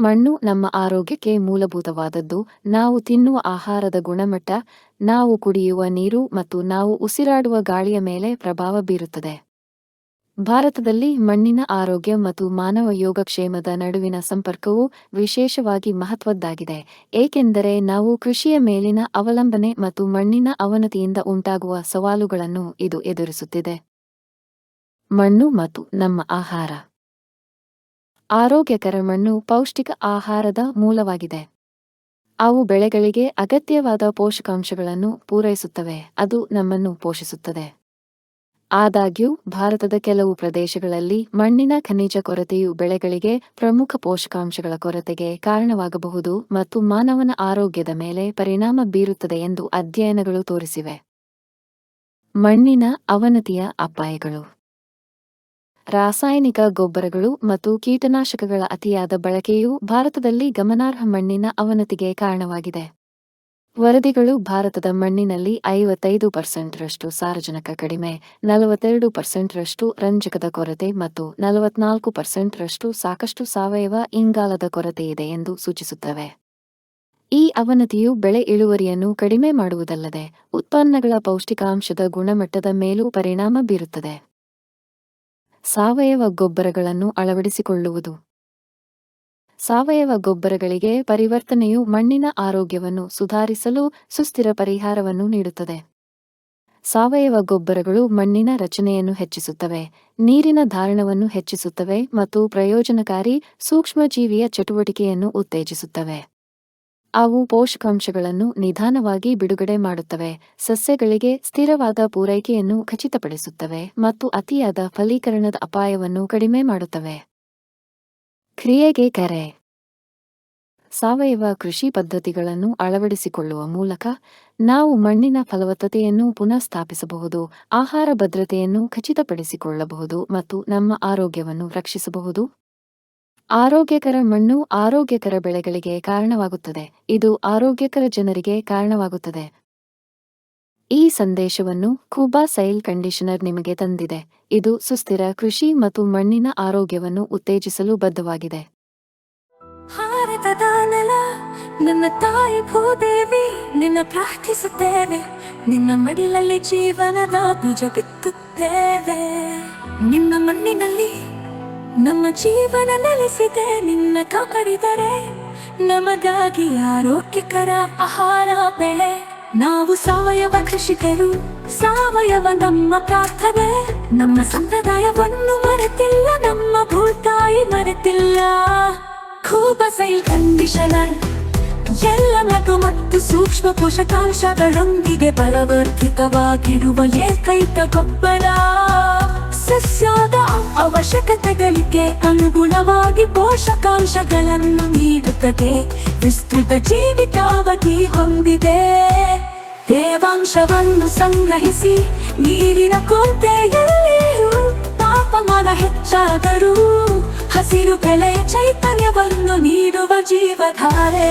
ಮಣ್ಣು ನಮ್ಮ ಆರೋಗ್ಯಕ್ಕೆ ಮೂಲಭೂತವಾದದ್ದು. ನಾವು ತಿನ್ನುವ ಆಹಾರದ ಗುಣಮಟ್ಟ, ನಾವು ಕುಡಿಯುವ ನೀರು ಮತ್ತು ನಾವು ಉಸಿರಾಡುವ ಗಾಳಿಯ ಮೇಲೆ ಪ್ರಭಾವ ಬೀರುತ್ತದೆ. ಭಾರತದಲ್ಲಿ ಮಣ್ಣಿನ ಆರೋಗ್ಯ ಮತ್ತು ಮಾನವ ಯೋಗಕ್ಷೇಮದ ನಡುವಿನ ಸಂಪರ್ಕವು ವಿಶೇಷವಾಗಿ ಮಹತ್ವದ್ದಾಗಿದೆ. ಏಕೆಂದರೆ ನಾವು ಕೃಷಿಯ ಮೇಲಿನ ಅವಲಂಬನೆ ಮತ್ತು ಮಣ್ಣಿನ ಅವನತಿಯಿಂದ ಉಂಟಾಗುವ ಸವಾಲುಗಳನ್ನು ಇದು ಎದುರಿಸುತ್ತಿದೆ. ಮಣ್ಣು ಮತ್ತು ನಮ್ಮ ಆಹಾರ. ಆರೋಗ್ಯಕರ ಮಣ್ಣು ಪೌಷ್ಟಿಕ ಆಹಾರದ ಮೂಲವಾಗಿದೆ. ಅವು ಬೆಳೆಗಳಿಗೆ ಅಗತ್ಯವಾದ ಪೋಷಕಾಂಶಗಳನ್ನು ಪೂರೈಸುತ್ತವೆ, ಅದು ನಮ್ಮನ್ನು ಪೋಷಿಸುತ್ತದೆ. ಆದಾಗ್ಯೂ, ಭಾರತದ ಕೆಲವು ಪ್ರದೇಶಗಳಲ್ಲಿ ಮಣ್ಣಿನ ಖನಿಜ ಕೊರತೆಯು ಬೆಳೆಗಳಿಗೆ ಪ್ರಮುಖ ಪೋಷಕಾಂಶಗಳ ಕೊರತೆಗೆ ಕಾರಣವಾಗಬಹುದು ಮತ್ತು ಮಾನವನ ಆರೋಗ್ಯದ ಮೇಲೆ ಪರಿಣಾಮ ಬೀರುತ್ತದೆ ಎಂದು ಅಧ್ಯಯನಗಳು ತೋರಿಸಿವೆ. ಮಣ್ಣಿನ ಅವನತಿಯ ಅಪಾಯಗಳು. ರಾಸಾಯನಿಕ ಗೊಬ್ಬರಗಳು ಮತ್ತು ಕೀಟನಾಶಕಗಳ ಅತಿಯಾದ ಬಳಕೆಯು ಭಾರತದಲ್ಲಿ ಗಮನಾರ್ಹ ಮಣ್ಣಿನ ಅವನತಿಗೆ ಕಾರಣವಾಗಿದೆ. ವರದಿಗಳು ಭಾರತದ ಮಣ್ಣಿನಲ್ಲಿ ಐವತ್ತೈದು ಪರ್ಸೆಂಟ್ರಷ್ಟು ಸಾರಜನಕ ಕಡಿಮೆ, ನಲವತ್ತೆರಡು ಪರ್ಸೆಂಟ್ರಷ್ಟು ರಂಜಕದ ಕೊರತೆ ಮತ್ತು ನಲವತ್ನಾಲ್ಕು ಪರ್ಸೆಂಟ್ರಷ್ಟು ಸಾಕಷ್ಟು ಸಾವಯವ ಇಂಗಾಲದ ಕೊರತೆಯಿದೆ ಎಂದು ಸೂಚಿಸುತ್ತವೆ. ಈ ಅವನತಿಯು ಬೆಳೆ ಇಳುವರಿಯನ್ನು ಕಡಿಮೆ ಮಾಡುವುದಲ್ಲದೆ, ಉತ್ಪನ್ನಗಳ ಪೌಷ್ಟಿಕಾಂಶದ ಗುಣಮಟ್ಟದ ಮೇಲೂ ಪರಿಣಾಮ ಬೀರುತ್ತದೆ. ಸಾವಯವ ಗೊಬ್ಬರಗಳನ್ನು ಅಳವಡಿಸಿಕೊಳ್ಳುವುದು. ಸಾವಯವ ಗೊಬ್ಬರಗಳಿಗೆ ಪರಿವರ್ತನೆಯು ಮಣ್ಣಿನ ಆರೋಗ್ಯವನ್ನು ಸುಧಾರಿಸಲು ಸುಸ್ಥಿರ ಪರಿಹಾರವನ್ನು ನೀಡುತ್ತದೆ. ಸಾವಯವ ಗೊಬ್ಬರಗಳು ಮಣ್ಣಿನ ರಚನೆಯನ್ನು ಹೆಚ್ಚಿಸುತ್ತವೆ, ನೀರಿನ ಧಾರಣವನ್ನು ಹೆಚ್ಚಿಸುತ್ತವೆ ಮತ್ತು ಪ್ರಯೋಜನಕಾರಿ ಸೂಕ್ಷ್ಮಜೀವಿಯ ಚಟುವಟಿಕೆಯನ್ನು ಉತ್ತೇಜಿಸುತ್ತವೆ. ಅವು ಪೋಷಕಾಂಶಗಳನ್ನು ನಿಧಾನವಾಗಿ ಬಿಡುಗಡೆ ಮಾಡುತ್ತವೆ. ಸಸ್ಯಗಳಿಗೆ ಸ್ಥಿರವಾದ ಪೂರೈಕೆಯನ್ನು ಖಚಿತಪಡಿಸುತ್ತವೆ ಮತ್ತು ಅತಿಯಾದ ಫಲೀಕರಣದ ಅಪಾಯವನ್ನು ಕಡಿಮೆ ಮಾಡುತ್ತವೆ. ಕ್ರಿಯೆಗೆ ಕರೆ. ಸಾವಯವ ಕೃಷಿ ಪದ್ಧತಿಗಳನ್ನು ಅಳವಡಿಸಿಕೊಳ್ಳುವ ಮೂಲಕ ನಾವು ಮಣ್ಣಿನ ಫಲವತ್ತತೆಯನ್ನು ಪುನಃಸ್ಥಾಪಿಸಬಹುದು ಆಹಾರ ಭದ್ರತೆಯನ್ನು ಖಚಿತಪಡಿಸಿಕೊಳ್ಳಬಹುದು ಮತ್ತು ನಮ್ಮ ಆರೋಗ್ಯವನ್ನು ರಕ್ಷಿಸಬಹುದು. ಆರೋಗ್ಯಕರ ಮಣ್ಣು ಆರೋಗ್ಯಕರ ಬೆಳೆಗಳಿಗೆ ಕಾರಣವಾಗುತ್ತದೆ. ಇದು ಆರೋಗ್ಯಕರ ಜನರಿಗೆ ಕಾರಣವಾಗುತ್ತದೆ. ಈ ಸಂದೇಶವನ್ನು ಕೂಬಾ ಸೈಲ್ ಕಂಡೀಷನರ್ ನಿಮಗೆ ತಂದಿದೆ. ಇದು ಸುಸ್ಥಿರ ಕೃಷಿ ಮತ್ತು ಮಣ್ಣಿನ ಆರೋಗ್ಯವನ್ನು ಉತ್ತೇಜಿಸಲು ಬದ್ಧವಾಗಿದೆ. ನನ್ನ ತಾಯಿ ಭೂದೇವಿ, ನಿನ್ನ ಪ್ರಾರ್ಥಿಸುತ್ತೇವೆ ನಿನ್ನ ಮಡಿಲಲ್ಲಿ ಜೀವನದ ಬೀಜ ಬಿತ್ತುತ್ತೇವೆ. ನಿನ್ನ ಮಣ್ಣಿನಲ್ಲಿ ನಮ್ಮ ಜೀವನ ನೆಲೆಸಿದೆ, ನಿನ್ನ ಕಾಪಾಡಿದರೆ ನಮಗಾಗಿ ಆರೋಗ್ಯಕರ ಆಹಾರ ಬೆಳೆ. ನಾವು ಸಾವಯವ ಕೃಷಿಕರು, ಸಾವಯವ ನಮ್ಮ ಪ್ರಾರ್ಥನೆ. ನಮ್ಮ ಸಂಪ್ರದಾಯವನ್ನು ಮರೆತಿಲ್ಲ, ನಮ್ಮ ಭೂತಾಯಿ ಮರೆತಿಲ್ಲ. ಕೂಬಸೈ ಕಂಡೀಷನರ್, ಎಲ್ಲ ನಗು ಮತ್ತು ಸೂಕ್ಷ್ಮ ಪೋಷಕಾಂಶಗಳೊಂದಿಗೆ ಬಲವರ್ಧಿತವಾಗಿರುವ ಏಕೈಕ ಗೊಬ್ಬರ. ಸಸ್ಯದ ಅವಶ್ಯಕತೆಗಳಿಗೆ ಅನುಗುಣವಾಗಿ ಪೋಷಕಾಂಶಗಳನ್ನು ನೀಡುತ್ತದೆ. ವಿಸ್ತೃತ ಜೀವಿತಾವಧಿ ಹೊಂದಿದೆ. ತೇವಾಂಶವನ್ನು ಸಂಗ್ರಹಿಸಿ ನೀರಿನ ಕೊರತೆಯಲ್ಲಿ ತಾಪಮಾನ ಹೆಚ್ಚಾದರೂ ಹಸಿರು ಬೆಳೆ ಚೈತನ್ಯವನ್ನು ನೀಡುವ ಜೀವಧಾರೆ.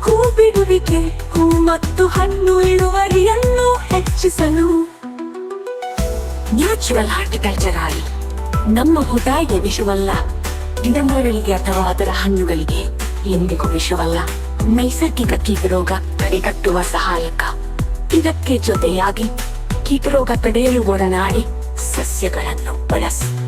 ಹೂ ಬಿಡುವಿಕೆ ಹೂ ಮತ್ತು ಹಣ್ಣು ಇಳುವರಿಯನ್ನು ಹೆಚ್ಚಿಸಲು. ನ್ಯಾಚುರಲ್ ಹಾರ್ಟಿಕಲ್ಚರ್ ಆಗಿ ನಮ್ಮ ಹುಟಾಯಿಗೆ ವಿಷವಲ್ಲ. ಗಿಡಮರಗಳಿಗೆ ಅಥವಾ ಅದರ ಹಣ್ಣುಗಳಿಗೆ ಎಂದಿಗೂ ವಿಷವಲ್ಲ. ನೈಸರ್ಗಿಕ ಕೀಟರೋಗ ತಡೆಗಟ್ಟುವ ಸಹಾಯಕ. ಇದಕ್ಕೆ ಜೊತೆಯಾಗಿ ಕೀಟರೋಗ ತಡೆಯಲು ಒಡನಾಡಿ ಸಸ್ಯಗಳನ್ನು ಬಳಸಿ.